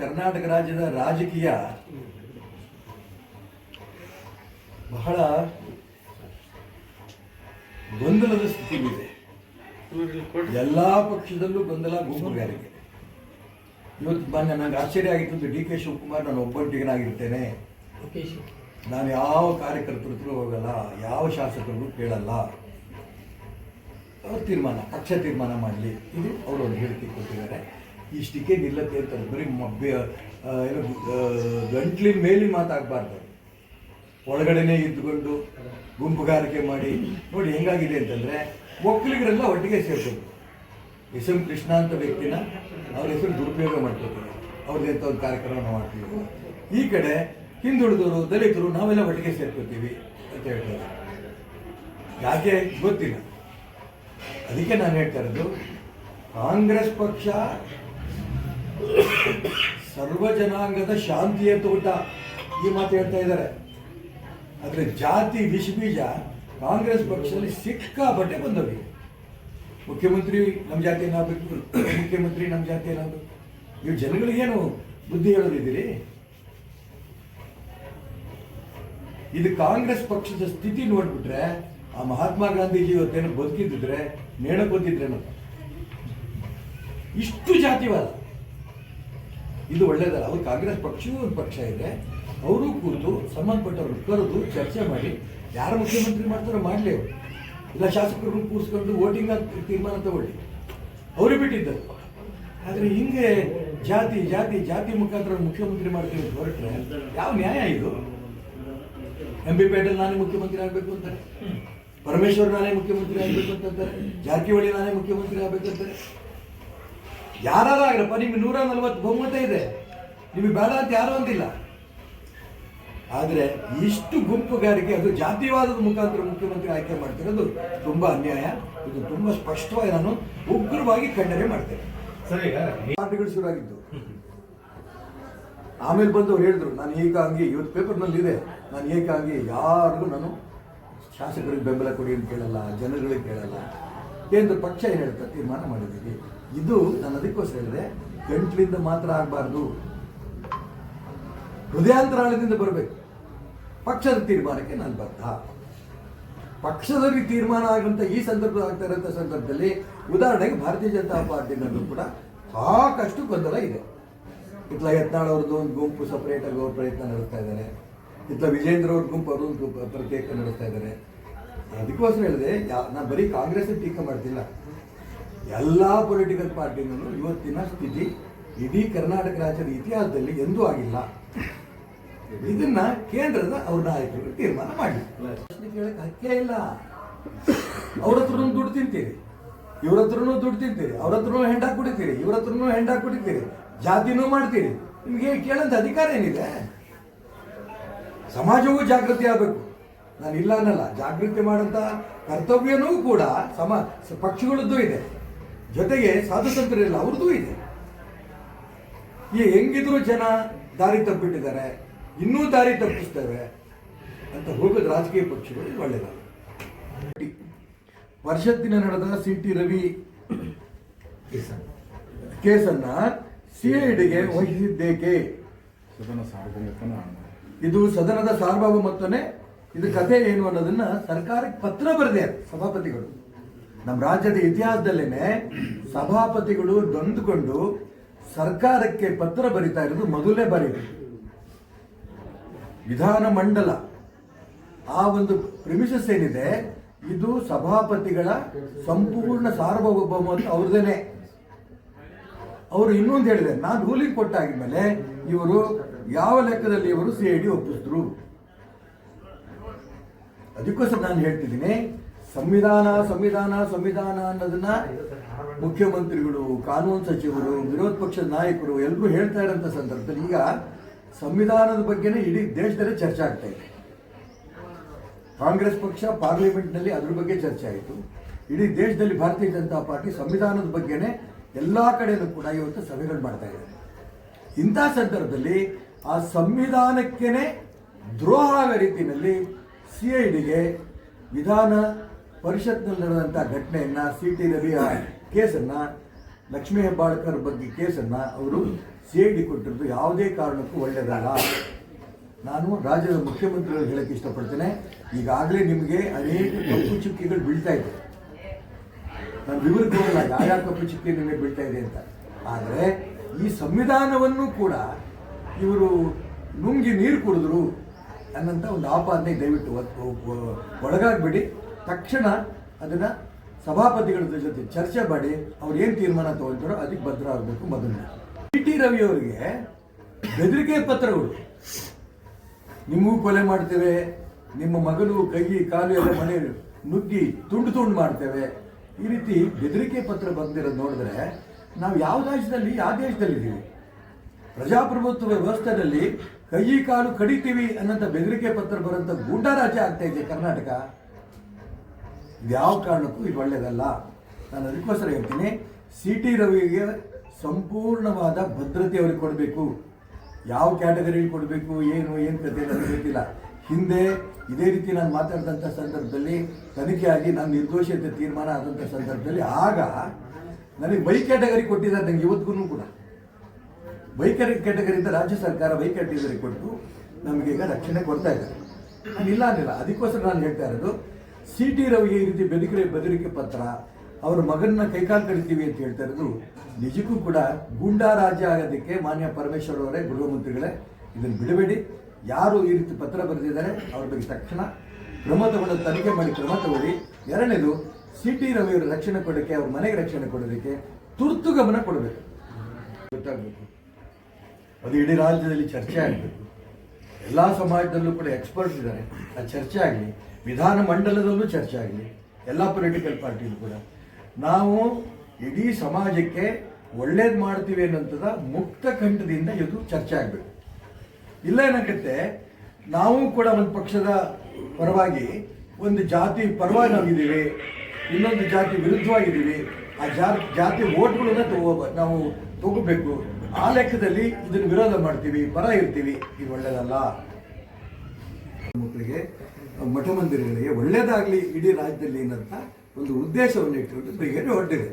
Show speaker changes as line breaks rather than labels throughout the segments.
ಕರ್ನಾಟಕ ರಾಜ್ಯದ ರಾಜಕೀಯ ಬಹಳ ಗೊಂದಲದ ಸ್ಥಿತಿಲಿದೆ ಎಲ್ಲಾ ಪಕ್ಷದಲ್ಲೂ ಗೊಂದಲ, ಗುಂಪುಗಾರಿಕೆ. ಇವತ್ತು ಬಂದ ನನಗೆ ಆಶ್ಚರ್ಯ ಆಗಿತ್ತು, ಡಿ ಕೆ ಶಿವಕುಮಾರ್ ನಾನು ಒಬ್ಬಂಟಿಗನಾಗಿರ್ತೇನೆ ನಾನು ಯಾವ ಕಾರ್ಯಕರ್ತರ ಹತ್ರ ಹೋಗಲ್ಲ, ಯಾವ ಶಾಸಕರಿಗೂ ಕೇಳಲ್ಲ. ಅವ್ರ ತೀರ್ಮಾನ, ಪಕ್ಷ ತೀರ್ಮಾನ ಮಾಡಲಿ. ಇದು ಅವರು ಒಂದು ಹೇಳಿಕೆ ಕೊಟ್ಟಿದ್ದಾರೆ. ಇಷ್ಟಕ್ಕೆ ನಿಲ್ಲತ್ತೆ ಅಂತಾರೆ. ಬರೀ ಏನು ಆ, ಗಂಟ್ಲಿನ ಮೇಲೆ ಮಾತಾಗಬಾರ್ದು ಒಳಗಡೆನೆ ಇದ್ದುಕೊಂಡು ಗುಂಪುಗಾರಿಕೆ ಮಾಡಿ ನೋಡಿ ಹೆಂಗಾಗಿದೆ ಅಂತಂದ್ರೆ ಒಕ್ಕಲಿಗರೆಲ್ಲ ಒಟ್ಟಿಗೆ ಸೇರ್ಕೊಂಡು. ಎಸ್ ಎಂ ಕೃಷ್ಣ ಅಂತ ವ್ಯಕ್ತಿನ ಅವ್ರ ಹೆಸರು ದುರುಪಯೋಗ ಮಾಡ್ಕೋತಾರೆ ಅವ್ರದ್ದು ಒಂದು ಕಾರ್ಯಕ್ರಮ ಮಾಡ್ತೀವಿ ಈ ಕಡೆ ಹಿಂದುಳಿದವರು ದಲಿತರು ನಾವೆಲ್ಲ ಒಟ್ಟಿಗೆ ಸೇರ್ಕೋತೀವಿ ಅಂತ ಹೇಳ್ತಾರೆ. ಯಾಕೆ? ಗೊತ್ತಿಲ್ಲ. ಅದಕ್ಕೆ ನಾನು ಹೇಳ್ತಾ ಇರೋದು ಕಾಂಗ್ರೆಸ್ ಪಕ್ಷ ಸರ್ವ ಜನಾಂಗದ ಶಾಂತಿಯ ತೋಟ ಈ ಮಾತು ಹೇಳ್ತಾ ಇದ್ದಾರೆ. ಆದರೆ ಜಾತಿ ವಿಷ ಬೀಜ ಕಾಂಗ್ರೆಸ್ ಪಕ್ಷದಲ್ಲಿ ಸಿಕ್ಕಾಪಟ್ಟೆ ಬಂದವೆ ಮುಖ್ಯಮಂತ್ರಿ ನಮ್ಮ ಜಾತಿ ಏನಾಗಬೇಕು ಮುಖ್ಯಮಂತ್ರಿ ನಮ್ಮ ಜಾತಿ ಏನಾಗಬೇಕು ನೀವು ಜನಗಳಿಗೇನು ಬುದ್ಧಿ ಹೇಳೋದಿದ್ದೀರಿ? ಇದು ಕಾಂಗ್ರೆಸ್ ಪಕ್ಷದ ಸ್ಥಿತಿ ನೋಡ್ಬಿಟ್ರೆ, ಆ ಮಹಾತ್ಮ ಗಾಂಧೀಜಿ ಇವತ್ತೇನು ಬದುಕಿದ್ದಿದ್ರೆ ನೇಣ ಬಂದಿದ್ರೇನು ಇಷ್ಟು ಜಾತಿವಾದ. ಇದು ಒಳ್ಳೇದಲ್ಲ. ಅವ್ರು ಕಾಂಗ್ರೆಸ್ ಪಕ್ಷವೂ ಒಂದು ಪಕ್ಷ ಇದೆ. ಅವರು ಕೂತು ಸಂಬಂಧಪಟ್ಟವ್ರು ಕರೆದು ಚರ್ಚೆ ಮಾಡಿ, ಯಾರು ಮುಖ್ಯಮಂತ್ರಿ ಮಾಡ್ತಾರೋ ಮಾಡಲಿ ಅವರು. ಇಲ್ಲ ಶಾಸಕರು ಕೂರಿಸ್ಕೊಂಡು ವೋಟಿಂಗ್ ತೀರ್ಮಾನ ತಗೊಳ್ಳಿ. ಅವರು ಬಿಟ್ಟಿದ್ದರು. ಆದರೆ ಹಿಂಗೆ ಜಾತಿ ಜಾತಿ ಜಾತಿ ಮುಖಾಂತರ ಮುಖ್ಯಮಂತ್ರಿ ಮಾಡ್ತೀವಿ ಅಂತ ಹೊರಟ್ರೆ ಯಾವ ನ್ಯಾಯ ಇದು? ಎಂ ಬಿ ಪೇಟೆಲ್ ನಾನೇ ಮುಖ್ಯಮಂತ್ರಿ ಆಗಬೇಕು ಅಂತಾರೆ. ಪರಮೇಶ್ವರ್ ನಾನೇ ಮುಖ್ಯಮಂತ್ರಿ ಆಗಬೇಕು ಅಂತಂತಾರೆ ಜಾರಕಿಹೊಳಿ ನಾನೇ ಮುಖ್ಯಮಂತ್ರಿ ಆಗಬೇಕು ಅಂತಾರೆ. ಯಾರಾದ್ರೂ ಆಗಿರಪ್ಪ ನಿಮ್ಗೆ ನೂರ ನಲ್ವತ್ತು ಬಹುಮತ ಇದೆ. ನಿಮಗೆ ಬೇಡ ಅಂತ ಯಾರು ಅಂತಿಲ್ಲ ಆದರೆ ಇಷ್ಟು ಗುಂಪುಗಾರಿಕೆ ಅದು ಜಾತಿವಾದದ ಮುಖಾಂತರ ಮುಖ್ಯಮಂತ್ರಿ ಆಯ್ಕೆ ಮಾಡ್ತಿರೋದು ತುಂಬಾ ಅನ್ಯಾಯ. ಇದು ತುಂಬಾ ಸ್ಪಷ್ಟವಾಗಿ ನಾನು ಉಗ್ರವಾಗಿ ಖಂಡನೆ ಮಾಡ್ತೇನೆ.
ಸರಿ ಮಾತುಗಳು
ಪಾರ್ಟಿಗಳು ಶುರುವಾಗಿದ್ದು. ಆಮೇಲೆ ಬಂದು ಅವ್ರು ಹೇಳಿದ್ರು ನಾನು ಏಕಾಂಗಿ ಇವತ್ತು ಪೇಪರ್ನಲ್ಲಿ ಇದೆ ನಾನು ಏಕಾಂಗಿ ಯಾರಿಗೂ ನಾನು ಶಾಸಕರಿಗೆ ಬೆಂಬಲ ಕೊಡಿ ಅಂತ ಕೇಳಲ್ಲ ಜನಗಳಿಗೆ ಕೇಳಲ್ಲ. ಕೇಂದ್ರ ಪಕ್ಷ ಏನು ಹೇಳ್ತಾ ತೀರ್ಮಾನ ಮಾಡಿದ್ದೀವಿ. ಇದು ನಾನು ಅದಕ್ಕೋಸ್ಕರ ಹೇಳಿದೆ ಗಂಟ್ಲಿಂದ ಮಾತ್ರ ಆಗಬಾರ್ದು. ಹೃದಯಾಂತರಾಳದಿಂದ ಬರಬೇಕು. ಪಕ್ಷದ ತೀರ್ಮಾನಕ್ಕೆ ನಾನು ಬದ್ಧ. ಪಕ್ಷದಲ್ಲಿ ತೀರ್ಮಾನ ಆಗಂತ ಈ ಸಂದರ್ಭ ಆಗ್ತಾ ಇರೋಂಥ ಸಂದರ್ಭದಲ್ಲಿ ಉದಾಹರಣೆಗೆ ಭಾರತೀಯ ಜನತಾ ಪಾರ್ಟಿನಲ್ಲೂ ಕೂಡ ಸಾಕಷ್ಟು ಗೊಂದಲ ಇದೆ. ಇತ್ಲ ಯತ್ನಾಳ್ ಅವ್ರದ್ದು ಒಂದು ಗುಂಪು ಸಪರೇಟ್ ಆಗಿ ಅವ್ರ ಪ್ರಯತ್ನ ನಡೆಸ್ತಾ ಇದ್ದಾರೆ. ಇತ್ಲ ವಿಜೇಂದ್ರ ಅವ್ರ ಗುಂಪು ಅವರು ಒಂದು ಪ್ರತ್ಯೇಕ ನಡೆಸ್ತಾ ಇದ್ದಾರೆ. ಅದಕ್ಕೋಸ್ಕರ ಹೇಳಿದೆ, ಯಾ ನಾನು ಬರೀ ಕಾಂಗ್ರೆಸ್ ಟೀಕೆ ಮಾಡ್ತಿಲ್ಲ. ಎಲ್ಲ ಪೊಲಿಟಿಕಲ್ ಪಾರ್ಟಿಗಳು ಇವತ್ತಿನ ಸ್ಥಿತಿ ಇಡೀ ಕರ್ನಾಟಕ ರಾಜ್ಯದ ಇತಿಹಾಸದಲ್ಲಿ ಎಂದೂ ಆಗಿಲ್ಲ. ಇದನ್ನ ಕೇಂದ್ರದ ಅವ್ರ ನಾಯಕರು ತೀರ್ಮಾನ ಮಾಡಿ ಕೇಳಕ್ಕೆ ಹಕ್ಕೇ ಇಲ್ಲ. ಅವ್ರ ಹತ್ರನೂ ದುಡ್ಡು ತಿಂತೀರಿ. ಇವ್ರ ಹತ್ರನೂ ದುಡ್ಡು ತಿಂತೀರಿ. ಅವ್ರ ಹತ್ರನೂ ಹೆಂಡ ಕುಡಿತೀರಿ. ಇವ್ರ ಹತ್ರನೂ ಹೆಂಡ ಕುಡಿತೀರಿ. ಜಾತಿನೂ ಮಾಡ್ತೀರಿ. ನಿಮ್ಗೆ ಕೇಳಂತ ಅಧಿಕಾರ ಏನಿದೆ? ಸಮಾಜವೂ ಜಾಗೃತಿ ಆಗಬೇಕು. ನಾನು ಇಲ್ಲ ಅನ್ನಲ್ಲ. ಜಾಗೃತಿ ಮಾಡಂತ ಕರ್ತವ್ಯನೂ ಕೂಡ ಸಮ ಪಕ್ಷಗಳದ್ದು ಇದೆ. ಜೊತೆಗೆ ಸಾಧು ಸಂತರಿಲ್ಲ ಅವ್ರದ್ದು ಇದೆ. ಈ ಹೆಂಗಿದ್ರು ಜನ ದಾರಿ ತಪ್ಪಿಟ್ಟಿದ್ದಾರೆ ಇನ್ನೂ ದಾರಿ ತಪ್ಪಿಸ್ತೇವೆ ಅಂತ ಹೋಗೋದು ರಾಜಕೀಯ ಪಕ್ಷಗಳು ಒಳ್ಳೆಯದಲ್ಲ. ವರ್ಷದಿನ ನಡೆದ ಸಿ ಟಿ ರವಿ ಕೇಸನ್ನ ಡಿಗೆ ವಹಿಸಿದ್ದೇಕೆ? ಇದು ಸದನದ ಸಾರ್ವಭೌಮತ್ವನೇ ಇದು ಕಥೆ ಏನು ಅನ್ನೋದನ್ನ ಸರ್ಕಾರಕ್ಕೆ ಪತ್ರ ಬರೆದೆ ಸಭಾಪತಿಗಳು. ನಮ್ಮ ರಾಜ್ಯದ ಇತಿಹಾಸದಲ್ಲೇನೆ ಸಭಾಪತಿಗಳು ನೊಂದುಕೊಂಡು ಸರ್ಕಾರಕ್ಕೆ ಪತ್ರ ಬರಿತಾ ಇರೋದು ಮೊದಲೇ ಬಾರಿ. ವಿಧಾನ ಮಂಡಲ. ಆ ಒಂದು ಪ್ರಿಮಿಷಸ್ ಏನಿದೆ, ಇದು ಸಭಾಪತಿಗಳ ಸಂಪೂರ್ಣ ಸಾರ್ವಭೌಮ ಅವ್ರದೇನೆ. ಅವರು ಇನ್ನೊಂದು ಹೇಳಿದೆ, ನಾನು ರೂಲಿಂಗ್ ಕೊಟ್ಟಾಗಿದ್ಮೇಲೆ ಇವರು ಯಾವ ಲೆಕ್ಕದಲ್ಲಿ ಇವರು ಸಿ ಐ ಡಿ ಒಪ್ಪಿಸಿದ್ರು. ಅದಕ್ಕೋಸ್ಕರ ನಾನು ಹೇಳ್ತಿದ್ದೀನಿ ಸಂವಿಧಾನ ಸಂವಿಧಾನ ಸಂವಿಧಾನ ಅನ್ನೋದನ್ನ ಮುಖ್ಯಮಂತ್ರಿಗಳು, ಕಾನೂನು ಸಚಿವರು, ವಿರೋಧ ಪಕ್ಷದ ನಾಯಕರು ಎಲ್ಲರೂ ಹೇಳ್ತಾ ಇರೋಂಥ ಸಂದರ್ಭದಲ್ಲಿ ಈಗ ಸಂವಿಧಾನದ ಬಗ್ಗೆನೇ ಇಡೀ ದೇಶದಲ್ಲೇ ಚರ್ಚೆ ಆಗ್ತಾ ಇದೆ. ಕಾಂಗ್ರೆಸ್ ಪಕ್ಷ ಪಾರ್ಲಿಮೆಂಟ್ನಲ್ಲಿ ಅದ್ರ ಬಗ್ಗೆ ಚರ್ಚೆ ಆಯಿತು. ಇಡೀ ದೇಶದಲ್ಲಿ ಭಾರತೀಯ ಜನತಾ ಪಾರ್ಟಿ ಸಂವಿಧಾನದ ಬಗ್ಗೆನೇ ಎಲ್ಲ ಕಡೆಯಲ್ಲೂ ಕೂಡ ಇವತ್ತು ಸಭೆಗಳು ಮಾಡ್ತಾ ಇದೆ. ಇಂಥ ಸಂದರ್ಭದಲ್ಲಿ ಆ ಸಂವಿಧಾನಕ್ಕೇನೆ ದ್ರೋಹ ರೀತಿಯಲ್ಲಿ ಸಿ ಐ ಡಿಗೆ ವಿಧಾನ ಪರಿಷತ್ನಲ್ಲಿ ನಡೆದಂಥ ಘಟನೆಯನ್ನ ಸಿ ಟಿ ರವಿ ಕೇಸನ್ನ ಲಕ್ಷ್ಮೀ ಹೆಬ್ಬಾಳ್ಕರ್ ಬಗ್ಗೆ ಕೇಸನ್ನ ಅವರು ಸಿ ಐ ಡಿ ಕೊಟ್ಟಿರೋದು ಯಾವುದೇ ಕಾರಣಕ್ಕೂ ಒಳ್ಳೆಯದಲ್ಲ. ನಾನು ರಾಜ್ಯದ ಮುಖ್ಯಮಂತ್ರಿಗಳು ಹೇಳಕ್ಕೆ ಇಷ್ಟಪಡ್ತೇನೆ. ಈಗಾಗಲೇ ನಿಮಗೆ ಅನೇಕ ಕಪ್ಪು ಚುಕ್ಕಿಗಳು ಬೀಳ್ತಾ ಇದೆ. ನಾನು ವಿವೃದ್ಧ ಯಾವ ಕಪ್ಪು ಚುಕ್ಕಿ ನಿಮಗೆ ಬೀಳ್ತಾ ಇದೆ ಅಂತ. ಆದರೆ ಈ ಸಂವಿಧಾನವನ್ನು ಕೂಡ ಇವರು ನುಂಗಿ ನೀರು ಕುಡಿದ್ರು ಅನ್ನಂತ ಒಂದು ಆಪಾದನೆ ದಯವಿಟ್ಟು ಒಳಗಾಗ್ಬಿಡಿ. ತಕ್ಷಣ ಅದನ್ನ ಸಭಾಪತಿಗಳ ಜೊತೆ ಚರ್ಚೆ ಮಾಡಿ ಅವ್ರು ಏನು ತೀರ್ಮಾನ ತಗೊಳ್ತಾರೋ ಅದಕ್ಕೆ ಭದ್ರ ಆಗಬೇಕು ಮೊದಲು ಟಿ ಟಿ ರವಿ ಅವರಿಗೆ ಬೆದರಿಕೆ ಪತ್ರಗಳು. ನಿಮಗೂ ಕೊಲೆ ಮಾಡ್ತೇವೆ, ನಿಮ್ಮ ಮಗನು ಕೈ, ಕಾಲು ಎಲ್ಲ ಮನೆ ನುಗ್ಗಿ ತುಂಡು ತುಂಡು ಮಾಡ್ತೇವೆ. ಈ ರೀತಿ ಬೆದರಿಕೆ ಪತ್ರ ಬಂದಿರೋದು ನೋಡಿದ್ರೆ ನಾವು ಯಾವ ದೇಶದಲ್ಲಿ ಯಾವ ದೇಶದಲ್ಲಿದ್ದೀವಿ ಪ್ರಜಾಪ್ರಭುತ್ವ ವ್ಯವಸ್ಥೆಯಲ್ಲಿ ಕೈ, ಕಾಲು ಕಡಿತೀವಿ ಅನ್ನೋಂಥ ಬೆದರಿಕೆ ಪತ್ರ ಬರೋಂಥ ಗೂಂಡಾರಾಜ್ಯ ಆಗ್ತಾ ಇದೆ ಕರ್ನಾಟಕ. ಯಾವ ಕಾರಣಕ್ಕೂ ಇದು ಒಳ್ಳೆಯದಲ್ಲ. ನಾನು ಅದಕ್ಕೋಸ್ಕರ ಹೇಳ್ತೀನಿ ಸಿ ಟಿ ರವಿಗೆ ಸಂಪೂರ್ಣವಾದ ಭದ್ರತೆ ಅವ್ರಿಗೆ ಕೊಡಬೇಕು. ಯಾವ ಕ್ಯಾಟಗರಿಲಿ ಕೊಡಬೇಕು, ಏನು ಏನು ಕತೆ ನನಗೆ ಗೊತ್ತಿಲ್ಲ. ಹಿಂದೆ ಇದೇ ರೀತಿ ನಾನು ಮಾತಾಡಿದಂಥ ಸಂದರ್ಭದಲ್ಲಿ ತನಿಖೆಯಾಗಿ ನಾನು ನಿರ್ದೋಷಿ ತೀರ್ಮಾನ ಆದಂಥ ಸಂದರ್ಭದಲ್ಲಿ ಆಗ ನನಗೆ ಬೈ ಕ್ಯಾಟಗರಿ ಕೊಟ್ಟಿದ್ದಾರೆ ನನಗೆ ಇವತ್ತಿಗೂ ಕೂಡ. ಬೈ ಕ್ಯಾಟಗರಿಯಿಂದ ರಾಜ್ಯ ಸರ್ಕಾರ ಬೈ ಕ್ಯಾಟಗರಿ ಕೊಟ್ಟು ನಮಗೆ ಈಗ ರಕ್ಷಣೆ ಕೊಡ್ತಾ ಇದ್ದಾರೆ. ನಾನು ಇಲ್ಲ ಅನ್ನಿಲ್ಲ ಅದಕ್ಕೋಸ್ಕರ ನಾನು ಹೇಳ್ತಾ ಇರೋದು ಸಿ ಟಿ ರವಿಗೆ ಈ ರೀತಿ ಬೆದರಿಕೆ ಬೆದರಿಕೆ ಪತ್ರ ಅವರ ಮಗನ ಕೈಕಾಲು ಕಡಿತೀವಿ ಅಂತ ಹೇಳ್ತಾ ಇರೋದು. ನಿಜಕ್ಕೂ ಕೂಡ ಗೂಂಡಾ ರಾಜ್ಯ ಆಗೋದಕ್ಕೆ ಮಾನ್ಯ ಪರಮೇಶ್ವರ್ ಅವರೇ ಗೃಹಮಂತ್ರಿಗಳೇ ಇದನ್ನು ಬಿಡಬೇಡಿ. ಯಾರು ಈ ರೀತಿ ಪತ್ರ ಬರೆದಿದ್ದಾರೆ ಅವ್ರ ಬಗ್ಗೆ ತಕ್ಷಣ ಕ್ರಮ ತಗೊಂಡು ತನಿಖೆ ಮಾಡಿ, ಕ್ರಮ ತಗೊಳ್ಳಿ. ಎರಡನೇದು ಸಿ ಟಿ ರವಿಯವರ ರಕ್ಷಣೆ ಕೊಡೋಕ್ಕೆ, ಅವ್ರ ಮನೆಗೆ ರಕ್ಷಣೆ ಕೊಡೋದಕ್ಕೆ ತುರ್ತು ಗಮನ ಕೊಡಬೇಕು. ಗೊತ್ತಾಗಬೇಕು. ಅದು ಇಡೀ ರಾಜ್ಯದಲ್ಲಿ ಚರ್ಚೆ ಆಗಬೇಕು. ಎಲ್ಲ ಸಮಾಜದಲ್ಲೂ ಕೂಡ ಎಕ್ಸ್ಪರ್ಟ್ಸ್ ಇದ್ದಾರೆ. ಆ ಚರ್ಚೆ ಆಗಲಿ, ವಿಧಾನ ಮಂಡಲದಲ್ಲೂ ಚರ್ಚೆ ಆಗಲಿ, ಎಲ್ಲ ಪೊಲಿಟಿಕಲ್ ಪಾರ್ಟಿಲೂ ಕೂಡ. ನಾವು ಇಡೀ ಸಮಾಜಕ್ಕೆ ಒಳ್ಳೇದು ಮಾಡ್ತೀವಿ ಅನ್ನೋಂಥದ್ದು ಮುಕ್ತ ಕಂಠದಿಂದ ಇದು ಚರ್ಚೆ ಆಗಬೇಕು. ಇಲ್ಲ ಏನಾಗುತ್ತೆ ನಾವು ಕೂಡ ಒಂದು ಪಕ್ಷದ ಪರವಾಗಿ ಒಂದು ಜಾತಿ ಪರವಾಗಿ ನಾವಿದ್ದೀವಿ, ಇನ್ನೊಂದು ಜಾತಿ ವಿರುದ್ಧವಾಗಿದ್ದೀವಿ, ಆ ಜಾತಿ ಜಾತಿ ಓಟ್ಗಳನ್ನ ತಗೋ, ನಾವು ತಗೋಬೇಕು. ಆ ಲೆಕ್ಕದಲ್ಲಿ ಇದನ್ನು ವಿರೋಧ ಮಾಡ್ತೀವಿ ಪರ ಇರ್ತೀವಿ. ಇದು ಒಳ್ಳೇದಲ್ಲ. ಮಕ್ಕಳಿಗೆ, ಮಠ ಮಂದಿರಗಳಿಗೆ ಒಳ್ಳೇದಾಗಲಿ ಇಡೀ ರಾಜ್ಯದಲ್ಲಿ ಏನಂತ ಒಂದು ಉದ್ದೇಶವನ್ನು ಇಟ್ಟುಕೊಂಡು ಬ್ರಿಗೇಡ್ ಹೊರಟಿದೆ.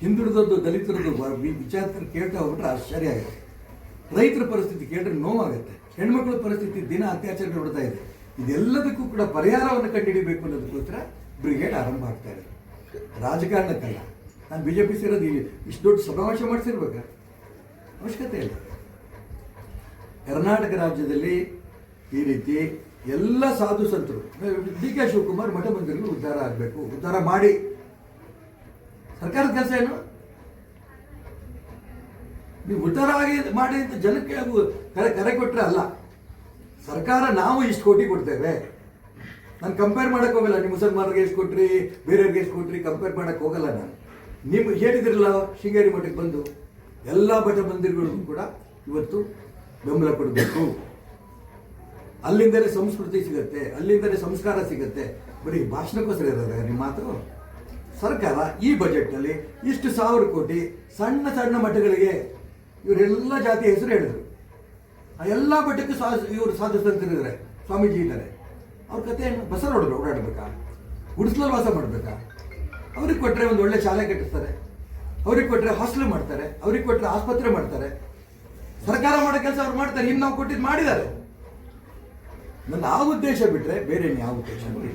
ಹಿಂದುಳಿದದ್ದು, ದಲಿತರದ್ದು ವಿಚಾರ ಕೇಳ್ತಾ ಹೋಗ್ಬಿಟ್ರೆ ಆಶ್ಚರ್ಯ ಆಗುತ್ತೆ. ರೈತರ ಪರಿಸ್ಥಿತಿ ಕೇಳಿದ್ರೆ ನೋವಾಗುತ್ತೆ. ಹೆಣ್ಮಕ್ಳ ಪರಿಸ್ಥಿತಿ ದಿನ ಅತ್ಯಾಚಾರ ನೋಡ್ತಾ ಇದೆ. ಇದೆಲ್ಲದಕ್ಕೂ ಕೂಡ ಪರಿಹಾರವನ್ನು ಕಂಡುಹಿಡಿಬೇಕು ಅನ್ನೋದಕ್ಕೋಸ್ಕರ ಬ್ರಿಗೇಡ್ ಆರಂಭ ಆಗ್ತಾ ಇದೆ. ರಾಜಕಾರಣಕ್ಕಲ್ಲ. ನಾನು ಬಿ ಜೆ ಪಿ ಸೇರೋದು ಇಷ್ಟು ದೊಡ್ಡ ಸಮಾವೇಶ ಮಾಡಿಸಿರ್ಬೇಕ? ಅವಶ್ಯಕತೆ ಇಲ್ಲ. ಕರ್ನಾಟಕ ರಾಜ್ಯದಲ್ಲಿ ಈ ರೀತಿ ಎಲ್ಲ ಸಾಧು ಸಂತರು, ಡಿ ಕೆ ಶಿವಕುಮಾರ್ ಮಠ ಮಂದಿರಗಳು ಉದ್ಧಾರ ಆಗಬೇಕು, ಉದ್ಧಾರ ಮಾಡಿ. ಸರ್ಕಾರದ ಕೆಲಸ ಏನು? ನೀವು ಉದ್ಧಾರ ಆಗಿ ಮಾಡಿ ಅಂತ ಜನಕ್ಕೆ ಕರೆ ಕರೆ ಕೊಟ್ಟರೆ ಅಲ್ಲ. ಸರ್ಕಾರ ನಾವು ಇಷ್ಟು ಕೋಟಿ ಕೊಡ್ತೇವೆ. ನಾನು ಕಂಪೇರ್ ಮಾಡಕ್ಕೆ ಹೋಗಲ್ಲ ನೀವು ಮುಸಲ್ಮಾನರಿಗೆ ಎಷ್ಟು ಕೊಟ್ರಿ, ಬೇರೆಯವ್ರಿಗೆ ಎಷ್ಟು ಕೊಟ್ರಿ ಕಂಪೇರ್ ಮಾಡಕ್ಕೆ ಹೋಗಲ್ಲ ನಾನು. ನೀವು ಹೇಳಿದಿರಲ್ಲ, ಶೃಂಗೇರಿ ಮಠಕ್ಕೆ ಬಂದು. ಎಲ್ಲ ಮಠ ಮಂದಿರಗಳಿಗೂ ಕೂಡ ಇವತ್ತು ಬೆಂಬಲ ಕೊಡಬೇಕು. ಅಲ್ಲಿಂದಲೇ ಸಂಸ್ಕೃತಿ ಸಿಗುತ್ತೆ, ಅಲ್ಲಿಂದಲೇ ಸಂಸ್ಕಾರ ಸಿಗುತ್ತೆ. ಬರೀ ಭಾಷಣಕ್ಕೋಸ್ಕರ ಇರೋದ ನಿಮ್ಮ ಮಾತು? ಸರ್ಕಾರ ಈ ಬಜೆಟ್ನಲ್ಲಿ ಇಷ್ಟು ಸಾವಿರ ಕೋಟಿ ಸಣ್ಣ ಸಣ್ಣ ಮಠಗಳಿಗೆ ಇವರೆಲ್ಲ ಜಾತಿ ಹೆಸರು ಹೇಳಿದರು. ಆ ಎಲ್ಲ ಮಠಕ್ಕೂ ಸಾ ಇವರು ಸಾಧು ಸಂತರಿದ್ದಾರೆ ಸ್ವಾಮೀಜಿ ಇದ್ದಾರೆ. ಅವ್ರ ಕತೆ ಏನು? ಬಸರ ಹೊಡೆದ್ರು ಓಡಾಡ್ಬೇಕಾ? ಗುಡಿಸ್ಲಲ್ಲಿ ವಾಸ ಮಾಡಬೇಕಾ? ಅವ್ರಿಗೆ ಕೊಟ್ಟರೆ ಒಂದು ಒಳ್ಳೆ ಶಾಲೆ ಕಟ್ಟಿಸ್ತಾರೆ. ಅವ್ರಿಗೆ ಕೊಟ್ಟರೆ ಹಾಸ್ಟೆಲ್ ಮಾಡ್ತಾರೆ, ಅವ್ರಿಗೆ ಕೊಟ್ಟರೆ ಆಸ್ಪತ್ರೆ ಮಾಡ್ತಾರೆ. ಸರ್ಕಾರ ಮಾಡೋ ಕೆಲಸ ಅವ್ರು ಮಾಡ್ತಾರೆ, ಇನ್ನು ನಾವು ಕೊಟ್ಟಿದ್ದು ಮಾಡಿದ್ದಾರೆ. ನನ್ನ ಆ ಉದ್ದೇಶ ಬಿಟ್ರೆ ಬೇರೆ ಯಾವ ಉದ್ದೇಶ ಖಾಸಗಿ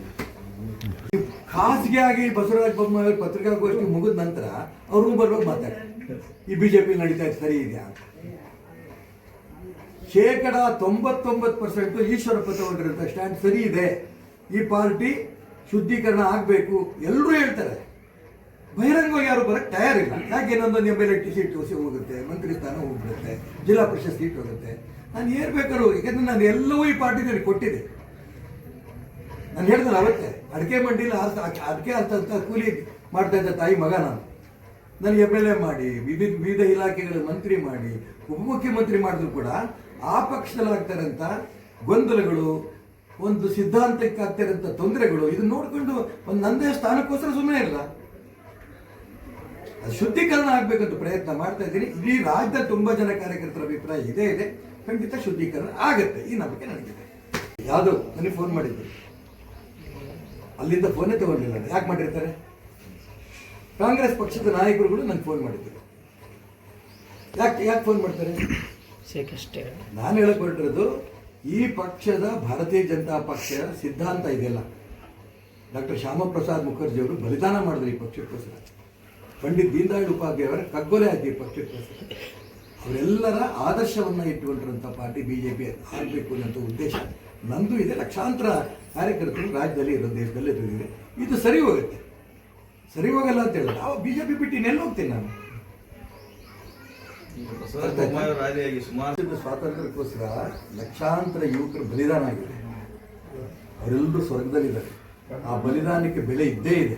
ಖಾಸಗಿಯಾಗಿ ಬಸವರಾಜ ಬೊಮ್ಮಾಯಿ ಪತ್ರಿಕಾಗೋಷ್ಠಿ ಮುಗಿದ ನಂತರ ಅವ್ರು ಬರ್ಬೇಕು ಮಾತಾಡಿ ಈ ಬಿಜೆಪಿ ನಡೀತಾ ಇದೆ ಸರಿ ಇದೆಯಾ ಶೇಕಡ ತೊಂಬತ್ತೊಂಬತ್ತು ಪರ್ಸೆಂಟ್ ಈಶ್ವರಪ್ಪ ತಗೊಂಡಿರುವಂಥ ಸ್ಟ್ಯಾಂಡ್ ಸರಿ ಇದೆ. ಈ ಪಾರ್ಟಿ ಶುದ್ಧೀಕರಣ ಆಗಬೇಕು. ಎಲ್ಲರೂ ಹೇಳ್ತಾರೆ. ಬಹಿರಂಗವಾಗಿ ಯಾರು ಬರಕ್ಕೆ ತಯಾರಿಲ್ಲ. ಯಾಕೆ ಇನ್ನೊಂದೊಂದು M L A T seat ಹೋಗುತ್ತೆ, ಮಂತ್ರಿ ಸ್ಥಾನ ಹೋಗ್ಬಿಡುತ್ತೆ, ಜಿಲ್ಲಾ ಪರಿಷತ್ ಸೀಟ್ ಹೋಗುತ್ತೆ. ನಾನು ಏರ್ಬೇಕಾದ್ರು ಯಾಕಂದ್ರೆ ನಾನು ಎಲ್ಲವೂ ಈ ಪಾರ್ಟಿನಲ್ಲಿ ಕೊಟ್ಟಿದೆ. ನಾನು ಹೇಳಿದ್ರೆ ಅವತ್ತೆ, ಅಡಿಕೆ ಮಂಡಿಲಿ ಅರ್ಥ ಅಡಿಕೆ ಅಂತ ಕೂಲಿ ಮಾಡ್ತಾ ಇದ್ದ ತಾಯಿ ಮಗ ನಾನು. ನನಗೆ ಎಂ ಎಲ್ ಎ ಮಾಡಿ, ವಿವಿಧ ವಿವಿಧ ಇಲಾಖೆಗಳ ಮಂತ್ರಿ ಮಾಡಿ, ಉಪಮುಖ್ಯಮಂತ್ರಿ ಮಾಡಿದ್ರು ಕೂಡ ಆ ಪಕ್ಷದಲ್ಲಿ ಆಗ್ತಾರಂತ ಗೊಂದಲಗಳು, ಒಂದು ಸಿದ್ಧಾಂತಕ್ಕೆ ಆಗ್ತಿರೋಂಥ ತೊಂದರೆಗಳು, ಇದನ್ನ ನೋಡಿಕೊಂಡು ಒಂದು ನಂದೇ ಸ್ಥಾನಕ್ಕೋಸ್ಕರ ಸುಮ್ಮನೆ ಇಲ್ಲ ಅದು ಶುದ್ಧೀಕರಣ ಆಗಬೇಕಂತ ಪ್ರಯತ್ನ ಮಾಡ್ತಾ ಇದ್ದೀನಿ. ಇಡೀ ರಾಜ್ಯದ ತುಂಬಾ ಜನ ಕಾರ್ಯಕರ್ತರ ಅಭಿಪ್ರಾಯ ಇದೇ ಇದೆ. ಖಂಡಿತ ಶುದ್ಧೀಕರಣ ಆಗುತ್ತೆ. ಈ ನಂಬಿಕೆ ನನಗಿದೆ. ಯಾವುದು? ನನಗೆ ಫೋನ್ ಮಾಡಿದ್ರು ಅಲ್ಲಿಂದ ಫೋನೇ ತಗೊಂಡಿಲ್ಲ. ಯಾಕೆ ಮಾಡಿರ್ತಾರೆ? ಕಾಂಗ್ರೆಸ್ ಪಕ್ಷದ ನಾಯಕರುಗಳು ನನಗೆ ಫೋನ್ ಮಾಡಿದ್ರು. ಯಾಕೆ ಯಾಕೆ ಫೋನ್ ಮಾಡ್ತಾರೆ?
ಅಷ್ಟೇ
ನಾನು ಹೇಳಿಕೊಂಡಿರೋದು ಈ ಪಕ್ಷದ ಭಾರತೀಯ ಜನತಾ ಪಕ್ಷ ಸಿದ್ಧಾಂತ ಇದೆಯಲ್ಲ. ಡಾಕ್ಟರ್ ಶ್ಯಾಮಪ್ರಸಾದ್ ಮುಖರ್ಜಿ ಅವರು ಬಲಿದಾನ ಮಾಡಿದ್ರು ಈ ಪಕ್ಷಕ್ಕೋಸ್ಕರ. ಪಂಡಿತ್ ದೀನದಯಾಳ್ ಉಪಾಧ್ಯಾಯ ಅವರ ಕಗ್ಗೊಲೆ ಆಗಿ ಪಕ್ಷಕ್ಕೆ ಅವರೆಲ್ಲರ ಆದರ್ಶವನ್ನ ಇಟ್ಟುಕೊಂಡಿರುವಂಥ ಪಾರ್ಟಿ ಬಿಜೆಪಿ ಆಗಬೇಕು ಅನ್ನೋ ಉದ್ದೇಶ. ನಂದು ಇದೆ. ಲಕ್ಷಾಂತರ ಕಾರ್ಯಕರ್ತರು ರಾಜ್ಯದಲ್ಲಿ ಇರೋ ದೇಶದಲ್ಲಿ ಇರೋದಿದೆ ಇದು ಸರಿ ಹೋಗುತ್ತೆ. ಸರಿ ಹೋಗಲ್ಲ ಅಂತ ಹೇಳಿದ್ರೆ ನಾವು ಬಿಜೆಪಿ ಬಿಟ್ಟು ಇನ್ನೆಲ್ಲಿ ಹೋಗ್ತೀನಿ ನಾನು? ಸ್ವಾತಂತ್ರ್ಯಕ್ಕೋಸ್ಕರ ಲಕ್ಷಾಂತರ ಯುವಕರು ಬಲಿದಾನ ಆಗಿದೆ ಅವರೆಲ್ಲರೂ ಸ್ವರ್ಗದಲ್ಲಿದ್ದಾರೆ. ಆ ಬಲಿದಾನಕ್ಕೆ ಬೆಲೆ ಇದ್ದೇ ಇದೆ.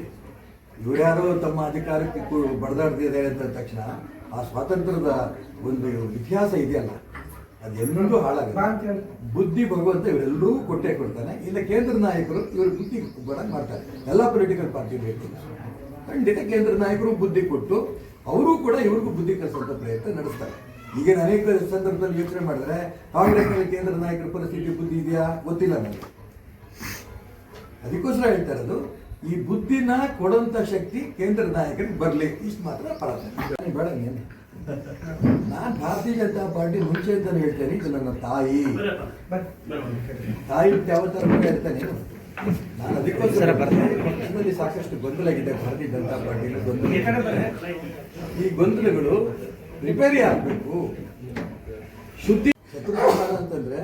ಇವರ್ಯಾರೋ ತಮ್ಮ ಅಧಿಕಾರಕ್ಕೆ ಬಡದಾಡ್ತಿದ್ದಾರೆ ಅಂತ ತಕ್ಷಣ ಆ ಸ್ವಾತಂತ್ರ್ಯದ ಒಂದು ಇತಿಹಾಸ ಇದೆಯಲ್ಲ, ಅದು ಹಾಳಾಗುತ್ತೆ. ಬುದ್ಧಿ ಭಗವಂತ ಇವರೆಲ್ಲರೂ ಕೊಟ್ಟೆ ಕೊಡ್ತಾನೆ. ಇಲ್ಲ ಕೇಂದ್ರ ನಾಯಕರು ಇವರು ಬುದ್ಧಿ ಕೊಡಂಗ್ ಮಾಡ್ತಾರೆ. ಎಲ್ಲ ಪೊಲಿಟಿಕಲ್ ಪಾರ್ಟಿ ಬೇಕು ಖಂಡಿತ ಕೇಂದ್ರ ನಾಯಕರು ಬುದ್ಧಿ ಕೊಟ್ಟು ಅವರು ಕೂಡ ಇವ್ರಿಗೂ ಬುದ್ಧಿ ಕಲಿಸುವಂತ ಪ್ರಯತ್ನ ನಡೆಸ್ತಾರೆ. ಈಗ ಅನೇಕ ಸಂದರ್ಭದಲ್ಲಿ ಯೋಚನೆ ಮಾಡಿದ್ರೆ ಕಾಂಗ್ರೆಸ್ನಲ್ಲಿ ಕೇಂದ್ರ ನಾಯಕರ ಪರಿಸ್ಥಿತಿ ಬುದ್ಧಿ ಇದೆಯಾ? ಗೊತ್ತಿಲ್ಲ ನನಗೆ. ಅದಕ್ಕೋಸ್ಕರ ಹೇಳ್ತಾ ಇರೋದು ಈ ಬುದ್ಧಿನ ಕೊಡುವಂತ ಶಕ್ತಿ ಕೇಂದ್ರ ನಾಯಕರಿಗೆ ಬರಲಿ. ಇಷ್ಟು ಮಾತ್ರ ಪ್ರಾರ್ಥನೆ ಬೇಡ ನೀನು. ನಾನು ಭಾರತೀಯ ಜನತಾ ಪಾರ್ಟಿ ಮುಂಚೆ ಅಂತ ಹೇಳ್ತೇನೆ ಇದು ನನ್ನ ತಾಯಿ. ತಾಯಿ ಯಾವತ್ತರ ಇರ್ತಾನೆ ನಾನು? ಅದಕ್ಕೋಸ್ಕರ ಪಕ್ಷದಲ್ಲಿ ಸಾಕಷ್ಟು ಗೊಂದಲ ಆಗಿದೆ ಭಾರತೀಯ ಜನತಾ ಪಾರ್ಟಿ ಗೊಂದಲ. ಈ ಗೊಂದಲಗಳು ರಿಪೇರಿ ಆಗಬೇಕು. ಶುದ್ಧಿ ಶತ್ರುಘ್ನ ಅಂತಂದ್ರೆ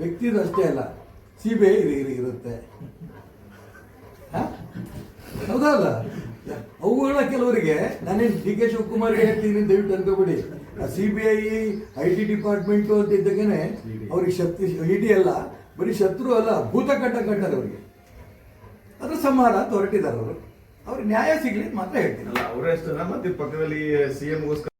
ವ್ಯಕ್ತಿದು ಅಷ್ಟೇ ಅಲ್ಲ ಸಿ ಬಿ ಐ ಇರುತ್ತೆ? ಹೌದಲ್ಲ? ಅವುಗಳ ಕೆಲವರಿಗೆ ನಾನೇನು ಡಿ ಕೆ ಶಿವಕುಮಾರ್ಗೆ ಹೇಳ್ತೀನಿ ದಯವಿಟ್ಟು ಅನ್ಕೋಬಿಡಿ. C B I I T department ಅಂತ ಇದ್ದಾಗೇನೆ ಅವ್ರಿಗೆ ಶಕ್ತಿ ಇಡಿ ಅಲ್ಲ ಬರೀ ಶತ್ರು ಅಲ್ಲ ಭೂತ ಕಟ್ಟ ಕಟ್ಟಾರೆ ಅವರಿಗೆ. ಅದ್ರ ಸಂಹಾರ ಅಂತ ಹೊರಟಿದ್ದಾರೆ ಅವರು. ಅವ್ರಿಗೆ ನ್ಯಾಯ ಸಿಗ್ಲಿ ಮಾತ್ರ ಹೇಳ್ತೀನಿ.
ಅಲ್ಲ ಅವರೇ ಪಕ್ಕದಲ್ಲಿ ಸಿಎಂಗೋಸ್ಕರ